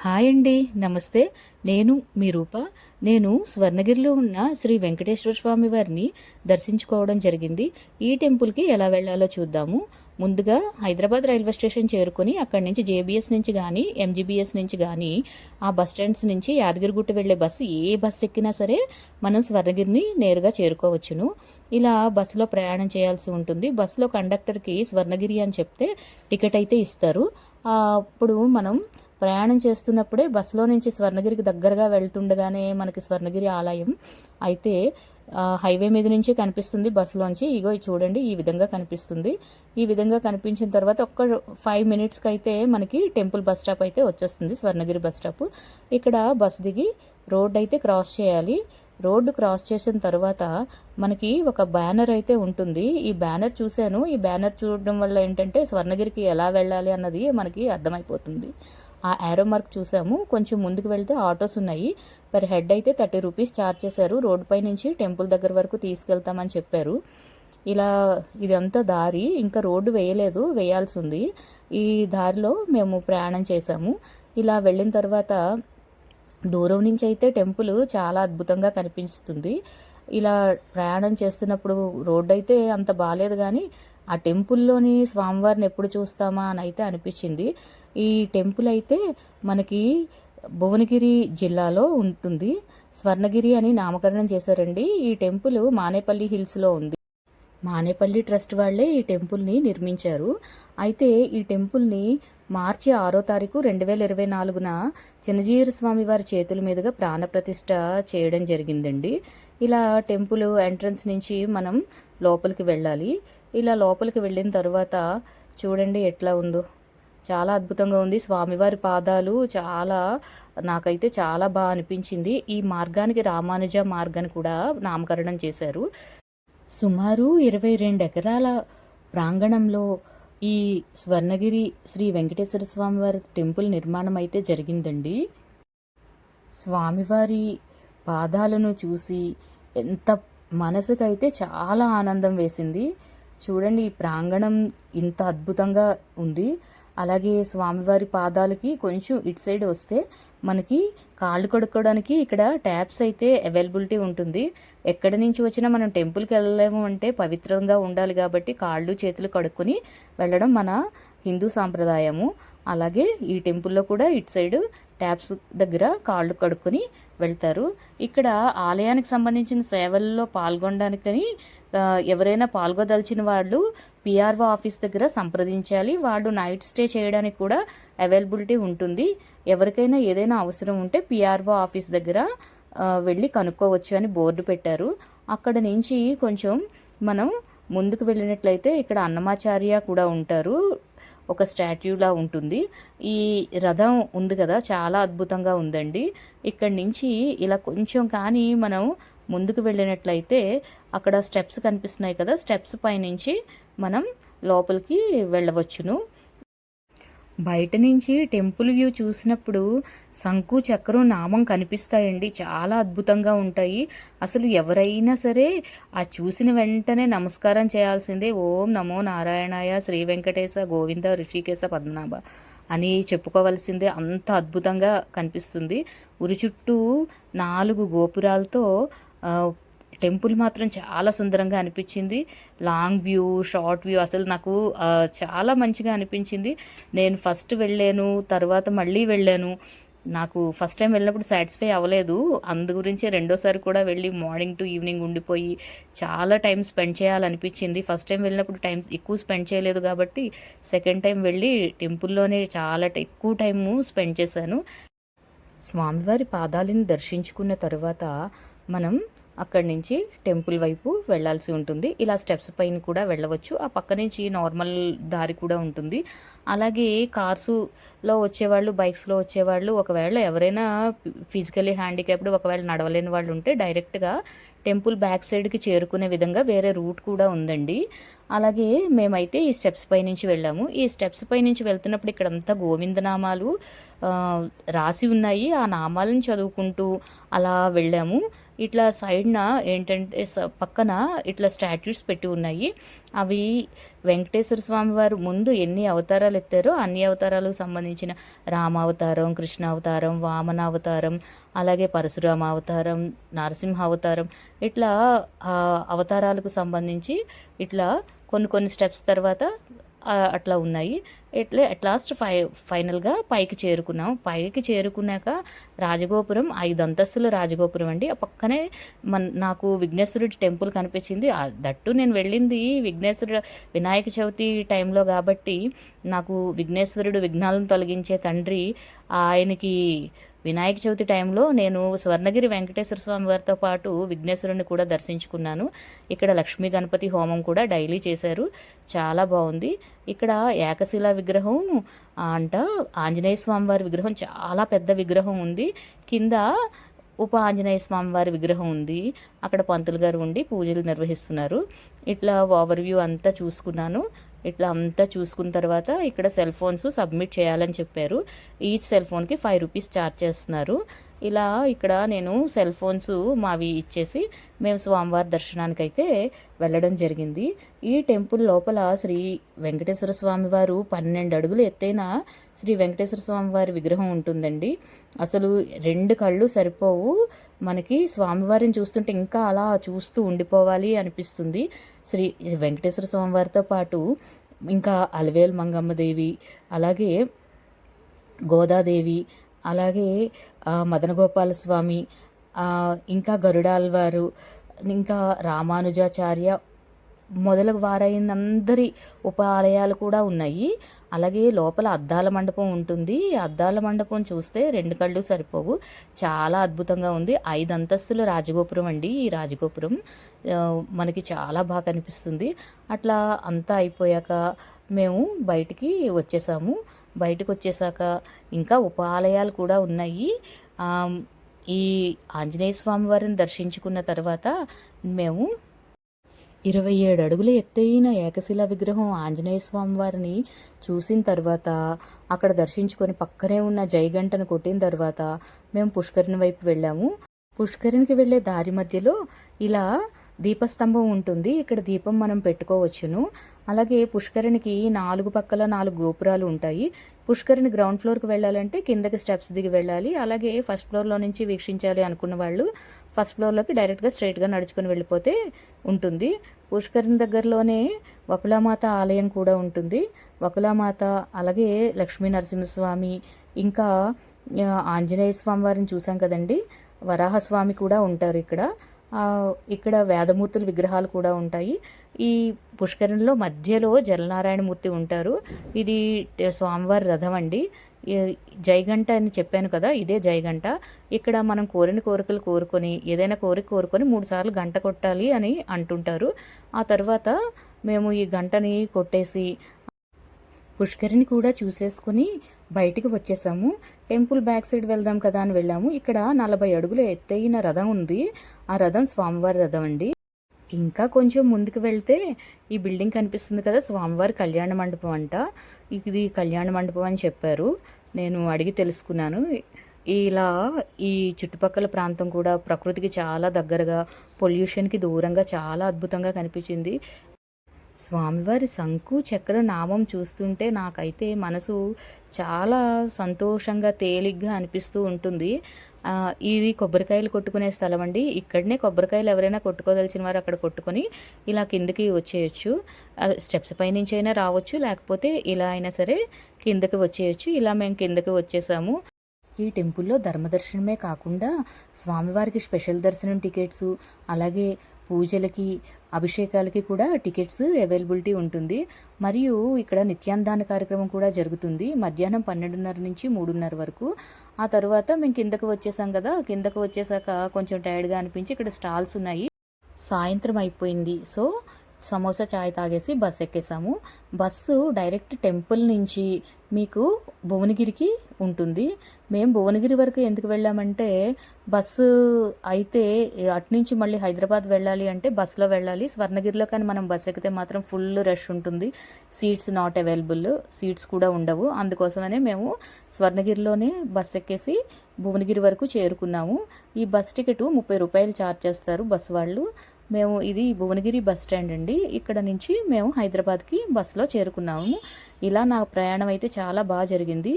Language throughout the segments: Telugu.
హాయ్ అండి నమస్తే. నేను మీ రూప. నేను స్వర్ణగిరిలో ఉన్న శ్రీ వెంకటేశ్వర స్వామి వారిని దర్శించుకోవడం జరిగింది. ఈ టెంపుల్కి ఎలా వెళ్ళాలో చూద్దాము. ముందుగా హైదరాబాద్ రైల్వే స్టేషన్ చేరుకొని అక్కడి నుంచి జేబీఎస్ నుంచి కానీ ఎంజీబీఎస్ నుంచి కానీ ఆ బస్ స్టాండ్స్ నుంచి యాదగిరిగుట్ట వెళ్ళే బస్సు ఏ బస్సు ఎక్కినా సరే మనం స్వర్ణగిరిని నేరుగా చేరుకోవచ్చును. ఇలా బస్సులో ప్రయాణం చేయాల్సి ఉంటుంది. బస్సులో కండక్టర్కి స్వర్ణగిరి అని చెప్తే టికెట్ అయితే ఇస్తారు. అప్పుడు మనం ప్రయాణం చేస్తున్నప్పుడే బస్సులో నుంచి స్వర్ణగిరికి దగ్గరగా వెళ్తుండగానే మనకి స్వర్ణగిరి ఆలయం అయితే హైవే మీద నుంచి కనిపిస్తుంది బస్సులోంచి. ఇగో చూడండి ఈ విధంగా కనిపిస్తుంది. ఈ విధంగా కనిపించిన తర్వాత ఒక్క ఫైవ్ మినిట్స్కి అయితే మనకి టెంపుల్ బస్ స్టాప్ అయితే వచ్చేస్తుంది స్వర్ణగిరి బస్ స్టాప్. ఇక్కడ బస్ దిగి రోడ్ అయితే క్రాస్ చేయాలి. రోడ్డు క్రాస్ చేసిన తర్వాత మనకి ఒక బ్యానర్ అయితే ఉంటుంది. ఈ బ్యానర్ చూశాను. ఈ బ్యానర్ చూడడం వల్ల ఏంటంటే స్వర్ణగిరికి ఎలా వెళ్ళాలి అన్నది మనకి అర్థమైపోతుంది. ఆ యారో మార్క్ చూసాము కొంచెం ముందుకు వెళ్తే ఆటోస్ ఉన్నాయి. పర్ హెడ్ అయితే థర్టీ రూపీస్ ఛార్జ్ చేశారు. రోడ్ పై నుంచి టెంపుల్ దగ్గర వరకు తీసుకెళ్తామని చెప్పారు. ఇలా ఇదంతా దారి. ఇంకా రోడ్డు వేయలేదు. వేయాల్సి ఉంది. ఈ దారిలో మేము ప్రయాణం చేసాము ఇలా వెళ్ళిన తర్వాత దూరం నుంచి అయితే టెంపుల్ చాలా అద్భుతంగా కనిపిస్తుంది. ఇలా ప్రయాణం చేస్తున్నప్పుడు రోడ్డు అయితే అంత బాగాలేదు కానీ ఆ టెంపుల్లోని స్వామివారిని ఎప్పుడు చూస్తామా అని అయితే అనిపించింది. ఈ టెంపుల్ అయితే మనకి భువనగిరి జిల్లాలో ఉంటుంది. స్వర్ణగిరి అని నామకరణం చేశారండి. ఈ టెంపుల్ మానేపల్లి హిల్స్లో ఉంది. మానేపల్లి ట్రస్ట్ వాళ్ళే ఈ టెంపుల్ని నిర్మించారు. అయితే ఈ టెంపుల్ని మార్చి ఆరో తారీఖు రెండు వేల ఇరవై నాలుగున చిన్నజీర స్వామి వారి చేతుల మీదుగా ప్రాణప్రతిష్ఠ చేయడం జరిగిందండి. ఇలా టెంపుల్ ఎంట్రన్స్ నుంచి మనం లోపలికి వెళ్ళాలి. ఇలా లోపలికి వెళ్ళిన తర్వాత చూడండి ఎట్లా ఉందో. చాలా అద్భుతంగా ఉంది. స్వామివారి పాదాలు చాలా నాకైతే చాలా బాగా అనిపించింది. ఈ మార్గానికి రామానుజ మార్గాన్ని కూడా నామకరణం చేశారు. సుమారు ఇరవై రెండు ఎకరాల ప్రాంగణంలో ఈ స్వర్ణగిరి శ్రీ వెంకటేశ్వర స్వామివారి టెంపుల్ నిర్మాణం అయితే జరిగిందండి. స్వామివారి పాదాలను చూసి ఎంత మనసుకైతే చాలా ఆనందం వేసింది. చూడండి ఈ ప్రాంగణం ఇంత అద్భుతంగా ఉంది. అలాగే స్వామివారి పాదాలకి కొంచెం ఇటు సైడ్ వస్తే మనకి కాళ్ళు కడుక్కోవడానికి ఇక్కడ ట్యాప్స్ అయితే అవైలబిలిటీ ఉంటుంది. ఎక్కడి నుంచి వచ్చినా మనం టెంపుల్కి వెళ్ళలేము అంటే పవిత్రంగా ఉండాలి కాబట్టి కాళ్ళు చేతులు కడుక్కొని వెళ్ళడం మన హిందూ సాంప్రదాయము. అలాగే ఈ టెంపుల్లో కూడా ఇటు సైడ్ ట్యాప్స్ దగ్గర కాళ్ళు కడుక్కొని వెళ్తారు. ఇక్కడ ఆలయానికి సంబంధించిన సేవల్లో పాల్గొనడానికని ఎవరైనా పాల్గొదలిచిన వాళ్ళు పిఆర్ఓ ఆఫీస్ దగ్గర సంప్రదించాలి. వాళ్ళు నైట్ స్టే చేయడానికి కూడా అవైలబిలిటీ ఉంటుంది. ఎవరికైనా ఏదైనా అవసరం ఉంటే పిఆర్ఓ ఆఫీస్ దగ్గర వెళ్ళి కనుక్కోవచ్చు అని బోర్డు పెట్టారు. అక్కడ నుంచి కొంచెం మనం ముందుకు వెళ్ళినట్లయితే ఇక్కడ అన్నమాచార్య కూడా ఉంటారు. ఒక స్టాట్యూలా ఉంటుంది. ఈ రథం ఉంది కదా చాలా అద్భుతంగా ఉందండి. ఇక్కడి నుంచి ఇలా కొంచెం కానీ మనం ముందుకు వెళ్ళినట్లయితే అక్కడ స్టెప్స్ కనిపిస్తున్నాయి కదా స్టెప్స్ పైనుంచి మనం లోపలికి వెళ్ళవచ్చును. బయట నుంచి టెంపుల్ వ్యూ చూసినప్పుడు శంకు చక్రం నామం కనిపిస్తాయండి. చాలా అద్భుతంగా ఉంటాయి. అసలు ఎవరైనా సరే ఆ చూసిన వెంటనే నమస్కారం చేయాల్సిందే. ఓం నమో నారాయణాయ శ్రీ వెంకటేశ గోవింద ఋషికేశ పద్మనాభ అని చెప్పుకోవలసిందే. అంత అద్భుతంగా కనిపిస్తుంది. ఉరి చుట్టూ నాలుగు గోపురాలతో టెంపుల్ మాత్రం చాలా సుందరంగా అనిపించింది. లాంగ్ వ్యూ షార్ట్ వ్యూ అసలు నాకు చాలా మంచిగా అనిపించింది. నేను ఫస్ట్ వెళ్ళాను తర్వాత మళ్ళీ వెళ్ళాను. నాకు ఫస్ట్ టైం వెళ్ళినప్పుడు సాటిస్ఫై అవ్వలేదు. అందు గురించి రెండోసారి కూడా వెళ్ళి మార్నింగ్ టు ఈవినింగ్ ఉండిపోయి చాలా టైం స్పెండ్ చేయాలనిపించింది. ఫస్ట్ టైం వెళ్ళినప్పుడు టైం ఎక్కువ స్పెండ్ చేయలేదు కాబట్టి సెకండ్ టైం వెళ్ళి టెంపుల్లోనే చాలా ఎక్కువ టైము స్పెండ్ చేశాను. స్వామివారి పాదాలను దర్శించుకున్న తర్వాత మనం అక్కడి నుంచి టెంపుల్ వైపు వెళ్ళాల్సి ఉంటుంది. ఇలా స్టెప్స్ పైన కూడా వెళ్ళవచ్చు. ఆ పక్క నుంచి నార్మల్ దారి కూడా ఉంటుంది. అలాగే కార్సులో వచ్చేవాళ్ళు బైక్స్లో వచ్చేవాళ్ళు ఒకవేళ ఎవరైనా ఫిజికలీ హ్యాండిక్యాప్డ్ ఒకవేళ నడవలేని వాళ్ళు ఉంటే డైరెక్ట్గా టెంపుల్ బ్యాక్ సైడ్కి చేరుకునే విధంగా వేరే రూట్ కూడా ఉందండి. అలాగే మేమైతే ఈ స్టెప్స్ పై నుంచి వెళ్ళాము. ఈ స్టెప్స్ పై నుంచి వెళ్తున్నప్పుడు ఇక్కడంతా గోవిందనామాలు రాసి ఉన్నాయి. ఆ నామాలను చదువుకుంటూ అలా వెళ్ళాము. ఇట్లా సైడ్న ఏంటంటే స- పక్కన ఇట్లా స్టాట్యూస్ పెట్టి ఉన్నాయి. అవి వెంకటేశ్వర స్వామి వారు ముందు ఎన్ని అవతారాలు ఎత్తారో అన్ని అవతారాలకు సంబంధించిన రామావతారం కృష్ణ అవతారం వామన అవతారం అలాగే పరశురామ అవతారం నరసింహ అవతారం ఇట్లా అవతారాలకు సంబంధించి ఇట్లా కొన్ని కొన్ని స్టెప్స్ తర్వాత అట్లా ఉన్నాయి. ఎట్లే అట్ లాస్ట్ ఫై ఫైనల్గా పైకి చేరుకున్నాం. పైకి చేరుకున్నాక రాజగోపురం ఐదు అంతస్తుల రాజగోపురం అండి. ఆ పక్కనే మన నాకు విఘ్నేశ్వరుడి టెంపుల్ కనిపించింది. దట్టు నేను వెళ్ళింది విఘ్నేశ్వరుడు వినాయక చవితి టైంలో కాబట్టి నాకు విఘ్నేశ్వరుడు విఘ్నాలను తొలగించే తండ్రి ఆయనకి వినాయక చవితి టైంలో నేను స్వర్ణగిరి వెంకటేశ్వర స్వామి వారితో పాటు విఘ్నేశ్వరుని కూడా దర్శించుకున్నాను. ఇక్కడ లక్ష్మీ గణపతి హోమం కూడా డైలీ చేశారు. చాలా బాగుంది. ఇక్కడ ఏకశిలా విగ్రహం అంట ఆంజనేయ స్వామి వారి విగ్రహం చాలా పెద్ద విగ్రహం ఉంది. కింద ఉప ఆంజనేయ స్వామి వారి విగ్రహం ఉంది. అక్కడ పంతులు గారు ఉండి పూజలు నిర్వహిస్తున్నారు. ఇట్లా ఓవర్ వ్యూ అంతా చూసుకున్నాను. ఇట్లా అంతా చూసుకున్న తర్వాత ఇక్కడ సెల్ ఫోన్స్ సబ్మిట్ చేయాలని చెప్పారు. ఈచ్ సెల్ ఫోన్కి ఫైవ్ రూపీస్ ఛార్జ్ చేస్తున్నారు. ఇలా ఇక్కడ నేను సెల్ ఫోన్స్ మావి ఇచ్చేసి మేము స్వామివారి దర్శనానికి అయితే వెళ్ళడం జరిగింది. ఈ టెంపుల్ లోపల శ్రీ వెంకటేశ్వర స్వామి వారు పన్నెండు అడుగులు ఎత్తైన శ్రీ వెంకటేశ్వర స్వామి వారి విగ్రహం ఉంటుందండి. అసలు రెండు కళ్ళు సరిపోవు. మనకి స్వామివారిని చూస్తుంటే ఇంకా అలా చూస్తూ ఉండిపోవాలి అనిపిస్తుంది. శ్రీ వెంకటేశ్వర స్వామివారితో పాటు ఇంకా అలవేల్ మంగమ్మ దేవి అలాగే గోదాదేవి అలాగే మదనగోపాల స్వామి ఇంకా గరుడాల్వారు ఇంకా రామానుజాచార్య మొదలగు వారైన అందరి ఉప ఆలయాలు కూడా ఉన్నాయి. అలాగే లోపల అద్దాల మండపం ఉంటుంది. అద్దాల మండపం చూస్తే రెండు కళ్ళు సరిపోవు. చాలా అద్భుతంగా ఉంది. ఐదు అంతస్తుల రాజగోపురం అండి ఈ రాజగోపురం. మనకి చాలా బాగా కనిపిస్తుంది. అట్లా అంతా అయిపోయాక మేము బయటికి వచ్చేసాము. బయటకు వచ్చేసాక ఇంకా ఉప ఆలయాలు కూడా ఉన్నాయి. ఈ ఆంజనేయ స్వామి వారిని దర్శించుకున్న తర్వాత మేము ఇరవై ఏడు అడుగుల ఎత్తైన ఏకశిలా విగ్రహం ఆంజనేయ స్వామి వారిని చూసిన తర్వాత అక్కడ దర్శించుకొని పక్కనే ఉన్న జైగంటను కొట్టిన తర్వాత మేము పుష్కరిణి వైపు వెళ్ళాము. పుష్కరిణికి వెళ్ళే దారి మధ్యలో ఇలా దీపస్తంభం ఉంటుంది. ఇక్కడ దీపం మనం పెట్టుకోవచ్చును. అలాగే పుష్కరిణికి నాలుగు పక్కల నాలుగు గోపురాలు ఉంటాయి. పుష్కరిణి గ్రౌండ్ ఫ్లోర్కి వెళ్ళాలంటే కిందకి స్టెప్స్ దిగి వెళ్ళాలి. అలాగే ఫస్ట్ ఫ్లోర్లో నుంచి వీక్షించాలి అనుకున్న వాళ్ళు ఫస్ట్ ఫ్లోర్లోకి డైరెక్ట్గా స్ట్రైట్గా నడుచుకొని వెళ్ళిపోతే ఉంటుంది. పుష్కరిణి దగ్గరలోనే వకులామాత ఆలయం కూడా ఉంటుంది. వకులామాత అలాగే లక్ష్మీ నరసింహస్వామి ఇంకా ఆంజనేయ స్వామి వారిని చూసాం కదండి. వరాహస్వామి కూడా ఉంటారు ఇక్కడ. ఇక్కడ వేదమూర్తుల విగ్రహాలు కూడా ఉంటాయి. ఈ పుష్కరంలో మధ్యలో జలనారాయణమూర్తి ఉంటారు. ఇది స్వామివారి రథం అండి. జైగంట అని చెప్పాను కదా ఇదే జైగంట. ఇక్కడ మనం కోరిన కోరికలు కోరుకొని ఏదైనా కోరిక కోరుకొని మూడుసార్లు గంట కొట్టాలి అని అంటుంటారు. ఆ తర్వాత మేము ఈ గంటని కొట్టేసి పుష్కరిని కూడా చూసేసుకుని బయటికి వచ్చేసాము. టెంపుల్ బ్యాక్ సైడ్ వెళ్దాం కదా అని వెళ్ళాము. ఇక్కడ నలభై అడుగుల ఎత్తైన రథం ఉంది. ఆ రథం స్వామివారి రథం అండి. ఇంకా కొంచెం ముందుకు వెళ్తే ఈ బిల్డింగ్ కనిపిస్తుంది కదా స్వామివారి కళ్యాణ మండపం అంట. ఇది కళ్యాణ మండపం అని చెప్పారు. నేను అడిగి తెలుసుకున్నాను. ఇలా ఈ చుట్టుపక్కల ప్రాంతం కూడా ప్రకృతికి చాలా దగ్గరగా పొల్యూషన్కి దూరంగా చాలా అద్భుతంగా కనిపించింది. స్వామివారి శంకు చక్ర నామం చూస్తుంటే నాకైతే మనసు చాలా సంతోషంగా తేలిగ్గా అనిపిస్తూ ఉంటుంది. ఇది కొబ్బరికాయలు కొట్టుకునే స్థలం అండి. ఇక్కడనే కొబ్బరికాయలు ఎవరైనా కొట్టుకోదలిచిన వారు అక్కడ కొట్టుకొని ఇలా కిందకి వచ్చేయచ్చు. స్టెప్స్ పైనుంచి అయినా రావచ్చు లేకపోతే ఇలా అయినా సరే కిందకి వచ్చేయచ్చు. ఇలా మేము కిందకి వచ్చేసాము. ఈ టెంపుల్లో ధర్మదర్శనమే కాకుండా స్వామివారికి స్పెషల్ దర్శనం టికెట్స్ అలాగే పూజలకి అభిషేకాలకి కూడా టికెట్స్ అవైలబిలిటీ ఉంటుంది. మరియు ఇక్కడ నిత్యాన్నదాన కార్యక్రమం కూడా జరుగుతుంది. మధ్యాహ్నం పన్నెండున్నర నుంచి మూడున్నర వరకు. ఆ తర్వాత మేము కిందకు వచ్చేసాం కదా కిందకు వచ్చేసాక కొంచెం టైర్డ్గా అనిపించి ఇక్కడ స్టాల్స్ ఉన్నాయి. సాయంత్రం అయిపోయింది. సో సమోసా చాయ్ తాగేసి బస్సు ఎక్కేసాము. బస్సు డైరెక్ట్ టెంపుల్ నుంచి మీకు భువనగిరికి ఉంటుంది. మేము భువనగిరి వరకు ఎందుకు వెళ్ళామంటే బస్సు అయితే అటు నుంచి మళ్ళీ హైదరాబాద్ వెళ్ళాలి అంటే బస్సులో వెళ్ళాలి. స్వర్ణగిరిలో కానీ మనం బస్ ఎక్కితే మాత్రం ఫుల్ రష్ ఉంటుంది. సీట్స్ నాట్ అవైలబుల్ సీట్స్ కూడా ఉండవు. అందుకోసమనే మేము స్వర్ణగిరిలోనే బస్ ఎక్కేసి భువనగిరి వరకు చేరుకున్నాము. ఈ బస్ టికెట్ ముప్పై రూపాయలు ఛార్జ్ చేస్తారు బస్ వాళ్ళు. మేము ఇది భువనగిరి బస్ స్టాండ్ అండి. ఇక్కడ నుంచి మేము హైదరాబాద్కి బస్సులో చేరుకున్నాము. ఇలా నా ప్రయాణం అయితే చాలా బాగా జరిగింది.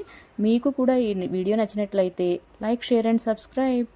మీకు కూడా ఈ వీడియో నచ్చినట్లయితే లైక్ షేర్ అండ్ సబ్స్క్రైబ్.